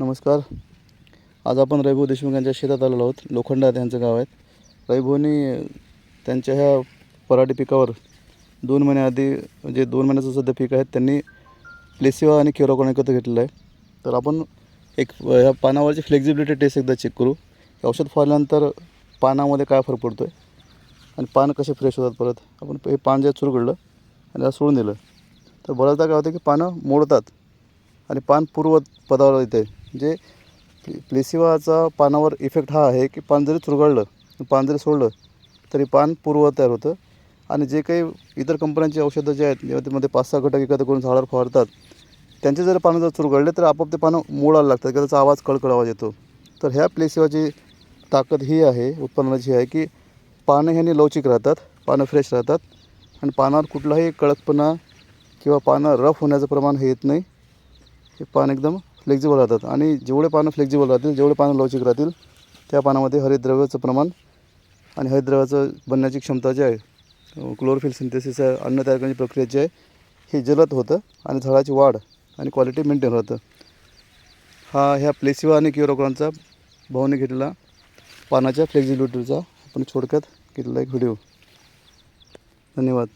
नमस्कार. आज आपण रविभाऊ देशमुख यांच्या शेतात आलेलो आहोत. लोखंडात यांचं गाव आहे. रविभाऊनी त्यांच्या ह्या पराठी पिकावर दोन महिन्याआधी जे दोन महिन्याचं सध्या पीक आहे त्यांनी प्लेसिवा आणि केरोकॉन एकत्र घेतलेलं आहे. तर आपण एक ह्या पानावरची फ्लेक्झिबिलिटी टेस्ट एकदा चेक करू. हे औषध फवारल्यानंतर पानामध्ये काय फरक पडतो आहे आणि पान कसे फ्रेश होतात परत? आपण हे पान जे चुरगडलं आणि त्याला सोडून दिलं. तर बऱ्याचदा काय होतं की पानं मोडतात. आणि पान पूर्व पदावर येते. जे प्लेसिवाचा पानावर इफेक्ट हा आहे की पान जरी चुरगळलं पान जरी सोडलं तरी पान पूर्व तयार होतं. आणि जे काही इतर कंपन्यांची औषधं जे आहेत त्यामध्ये पाच सहा घटक एकत्र करून झाडावर फवारतात त्यांचे जर पानं जर चुरगळले तर आपोआप ते पानं मोडायला लागतात किंवा त्याचा आवाज कळकळ आवाज येतो. तर ह्या प्लेसिवाची ताकद ही आहे उत्पन्नाची आहे की पानं ह्याने लवचिक राहतात पानं फ्रेश राहतात. आणि पानावर कुठलाही कडकपणा किंवा पानं रफ होण्याचं प्रमाण हे येत नाही. हे पान एकदम फ्लेक्झिबल राहतात. आणि जेवढे पानं फ्लेक्झिबल राहतील जेवढे पानं लवचिक राहतील त्या पानामध्ये हरितद्रव्याचं प्रमाण आणि हरितद्रव्याचं बनण्याची क्षमता जी आहे क्लोरोफिल सिंथेसिस अन्न तयार करण्याची प्रक्रिया जी आहे हे जलद होतं आणि झाडाची वाढ आणि क्वालिटी मेंटेन राहतं. हा ह्या प्लेसिवा आणि किओरोक्रॉनचा भाऊने घेतलेला पानाच्या फ्लेक्झिबिलिटीचा आपण छोडक्यात घेतलेला एक व्हिडिओ धन्यवाद.